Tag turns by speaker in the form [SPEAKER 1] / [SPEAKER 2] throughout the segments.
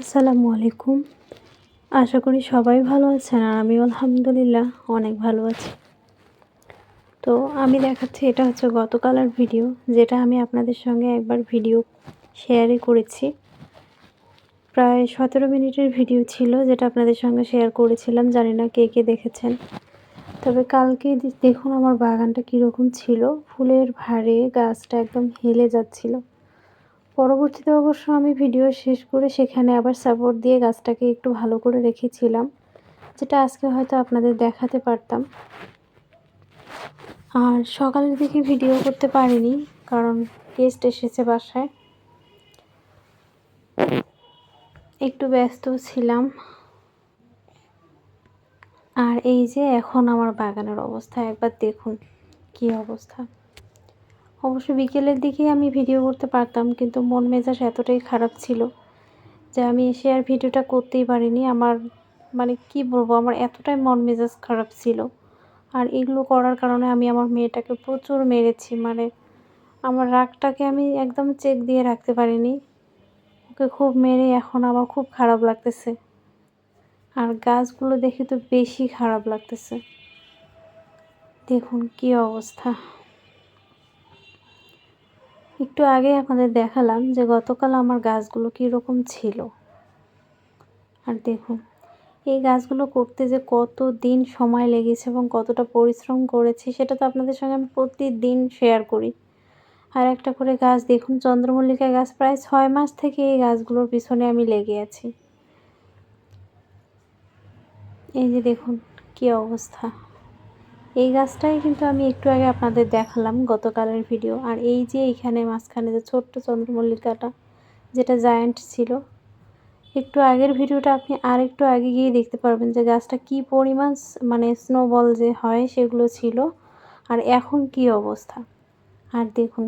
[SPEAKER 1] আসসালামু আলাইকুম। আশা করি সবাই ভালো আছেন আর আমি আলহামদুলিল্লাহ অনেক ভালো আছি। তো আমি দেখাচ্ছি, এটা হচ্ছে গতকালের ভিডিও, যেটা আমি আপনাদের সঙ্গে একবার ভিডিও শেয়ারই করেছি। প্রায় সতেরো মিনিটের ভিডিও ছিল, যেটা আপনাদের সঙ্গে শেয়ার করেছিলাম, জানি না কে কে দেখেছেন। তবে কালকে দেখুন আমার বাগানটা কীরকম ছিল, ফুলের ভারে গাছটা একদম হেলে যাচ্ছিল। পরবর্তীতে অবশ্য আমি ভিডিও শেষ করে সেখানে আবার সাপোর্ট দিয়ে গাছটাকে একটু ভালো করে রেখেছিলাম, যেটা আজকে হয়তো আপনাদের দেখাতে পারতাম। আর সকালের দিকে ভিডিও করতে পারিনি, কারণ গেস্ট এসেছে বাসায়। একটু ব্যস্ত ছিলাম। আর এই যে এখন আমার বাগানের অবস্থা, একবার দেখুন কি অবস্থা। অবশ্য বিকেলের দিকে আমি ভিডিও করতে পারতাম, কিন্তু মন মেজাজ এতটাই খারাপ ছিল যে আমি এসে আর ভিডিওটা করতেই পারিনি। আমার মানে কি বলব, আমার এতটাই মন মেজাজ খারাপ ছিল। আর এগুলো করার কারণে আমি আমার মেয়েটাকে প্রচুর মেরেছি মানে আমার রাগটাকে আমি একদম চেক দিয়ে রাখতে পারিনি। ওকে খুব মেরে এখন আমার খুব খারাপ লাগতেছে। আর গাছগুলো দেখে তো বেশি খারাপ লাগতেছে। দেখুন কি অবস্থা। একটু আগে আপনাদের দেখালাম যে গতকাল আমার গাছগুলো কীরকম ছিল। আর দেখুন, এই গাছগুলো করতে যে কত দিন সময় লেগেছে এবং কতটা পরিশ্রম করেছি, সেটা তো আপনাদের সঙ্গে আমি প্রতিদিন শেয়ার করি। আর একটা করে গাছ দেখুন, চন্দ্রমল্লিকা গাছ, প্রায় ছয় মাস থেকে এই গাছগুলোর পিছনে আমি লেগে আছি। এই যে দেখুন, কি অবস্থা। এই গাছটাই কিন্তু আমি একটু আগে আপনাদের দেখালাম গতকালের ভিডিও আর এই যে এইখানে মাঝখানে যে ছোট্ট চন্দ্রমল্লিকাটা, যেটা জায়ান্ট ছিল, একটু আগের ভিডিওটা আপনি আর একটু আগে গিয়ে দেখতে পারবেন যে গাছটা কি পরিমাণ মানে স্নোবল যে হয় সেগুলো ছিল আর এখন কি অবস্থা। আর দেখুন,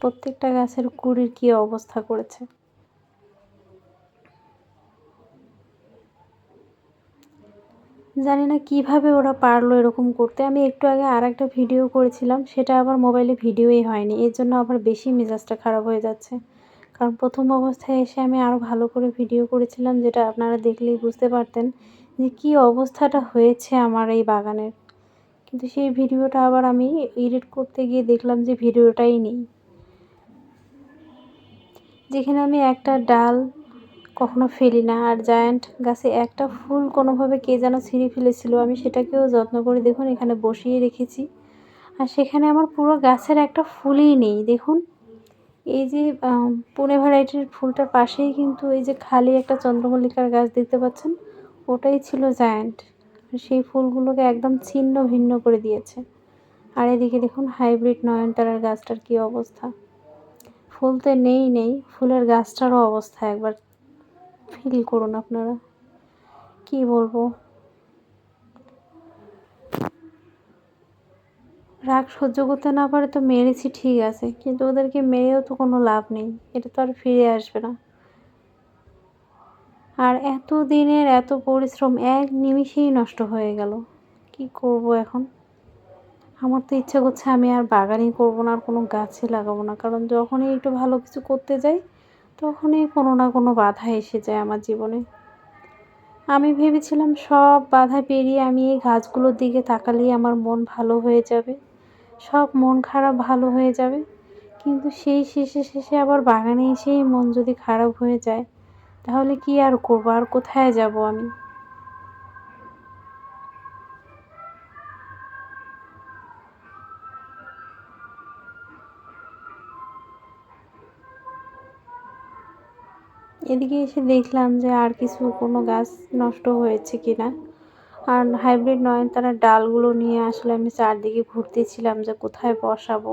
[SPEAKER 1] প্রত্যেকটা গাছের কুড়ির কি অবস্থা করেছে। জানি না কীভাবে ওরা পারল এরকম করতে। আমি একটু আগে আর একটা ভিডিও করেছিলাম, সেটা আবার মোবাইলে ভিডিওই হয়নি। এর জন্য আবার বেশি মেজাজটা খারাপ হয়ে যাচ্ছে। কারণ প্রথম অবস্থায় এসে আমি আরও ভালো করে ভিডিও করেছিলাম, যেটা আপনারা দেখলেই বুঝতে পারতেন যে কি অবস্থাটা হয়েছে আমার এই বাগানের। কিন্তু সেই ভিডিওটা আবার আমি এডিট করতে গিয়ে দেখলাম যে ভিডিওটাই নেই। যেখানে আমি একটা ডাল কখনো ফেলি না। আর জায়ান্ট গাছে একটা ফুল কোনোভাবে কে যেন ছিঁড়ে ফেলেছিল। আমি সেটাকেও যত্ন করে দেখুন, এখানে বসিয়ে রেখেছি। আর সেখানে আমার পুরো গাছের একটা ফুলই নেই। দেখুন, এই যে পুনে ভ্যারাইটির ফুলটার পাশেই কিন্তু এই যে খালি একটা চন্দ্রমল্লিকার গাছ দেখতে পাচ্ছেন, ওটাই ছিল জায়ান্ট। সেই ফুলগুলোকে একদম ছিন্ন ভিন্ন করে দিয়েছে। আর এদিকে দেখুন, হাইব্রিড নয়নতারার গাছটার কি অবস্থা। ফুল তো নেই নেই। ফুলের গাছটারও অবস্থা একবার ফিল করুন আপনারা। কি বলব? রাগ সহ্য করতে না পারে তো মেরেছি ঠিক আছে, কিন্তু ওদেরকে মেরেও তো কোনো লাভ নেই, এটা তো আর ফিরে আসবে না। আর এত দিনের এত পরিশ্রম এক নিমিষেই নষ্ট হয়ে গেল, কি করব এখন? আমার তো ইচ্ছা করছে আমি আর বাগানই করব না, আর কোনো গাছে লাগাবো না, কারণ যখনই একটু ভালো কিছু করতে যাই তখনই কোনো না কোনো বাধা এসে যায় আমার জীবনে। আমি ভেবেছিলাম সব বাধা পেরিয়ে আমি এই গাছগুলোর দিকে তাকালেই আমার মন ভালো হয়ে যাবে, সব মন খারাপ ভালো হয়ে যাবে। কিন্তু সেই শেষে শেষে আবার বাগানে এসেই মন যদি খারাপ হয়ে যায়, তাহলে কি আর করব? আর কোথায় যাব আমি? এদিকে এসে দেখলাম যে আর কিছু কোনো গাছ নষ্ট হয়েছে কি না আর হাইব্রিড নয় তারা ডালগুলো নিয়ে আসলে আমি চারদিকে ঘুরতেছিলাম যে কোথায় বসাবো।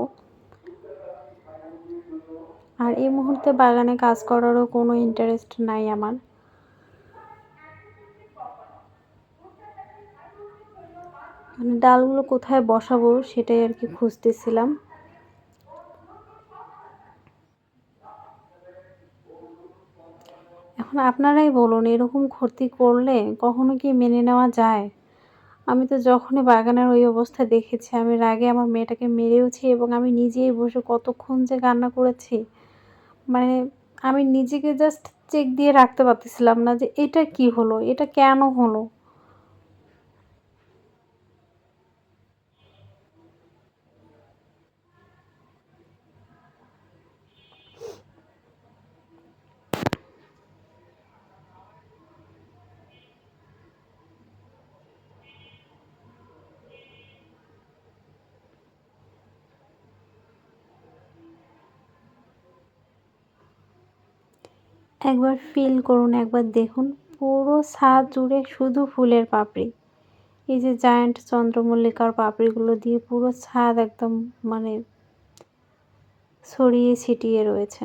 [SPEAKER 1] আর এই মুহূর্তে বাগানে কাজ করারও কোনো ইন্টারেস্ট নাই আমার। মানে ডালগুলো কোথায় বসাবো সেটাই আর কি খুঁজতেছিলাম। এখন আপনারাই বলুন, এরকম ক্ষতি করলে কখনো কি মেনে নেওয়া যায়? আমি তো যখনই বাগানের ওই অবস্থা দেখেছি, আমি রাগে আমার মেয়েটাকে মেরেওছি এবং আমি নিজেই বসে কতক্ষণ যে কান্না করেছি। মানে আমি নিজেকে জাস্ট চেক দিয়ে রাখতে পারতেছিলাম না যে এটা কি হলো, এটা কেন হলো? একবার ফিল করুন, একবার দেখুন। পুরো ছাদ জুড়ে শুধু ফুলের পাপড়ি। এই যে জায়ান্ট চন্দ্রমল্লিকার পাপড়িগুলো দিয়ে পুরো ছাদ একদম মানে ছড়িয়ে ছিটিয়ে রয়েছে।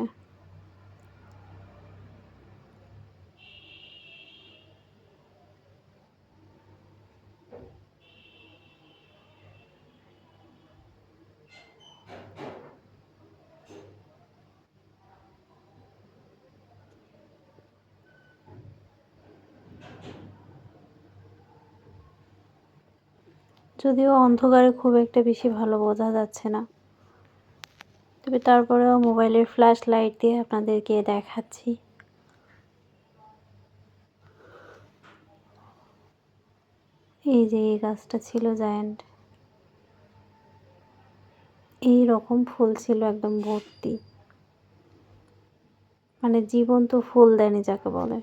[SPEAKER 1] যদিও অন্ধকারে খুব একটা বেশি ভালো বোঝা যাচ্ছে না। তবে তারপরেও মোবাইলের ফ্ল্যাশ লাইট দিয়ে আপনাদেরকে দেখাচ্ছি। এই যে এই গাছটা ছিল জায়ান্ট। এই রকম ফুল ছিল একদম ভর্তি। মানে জীবন্ত ফুল দেয়নি যাকে বলে।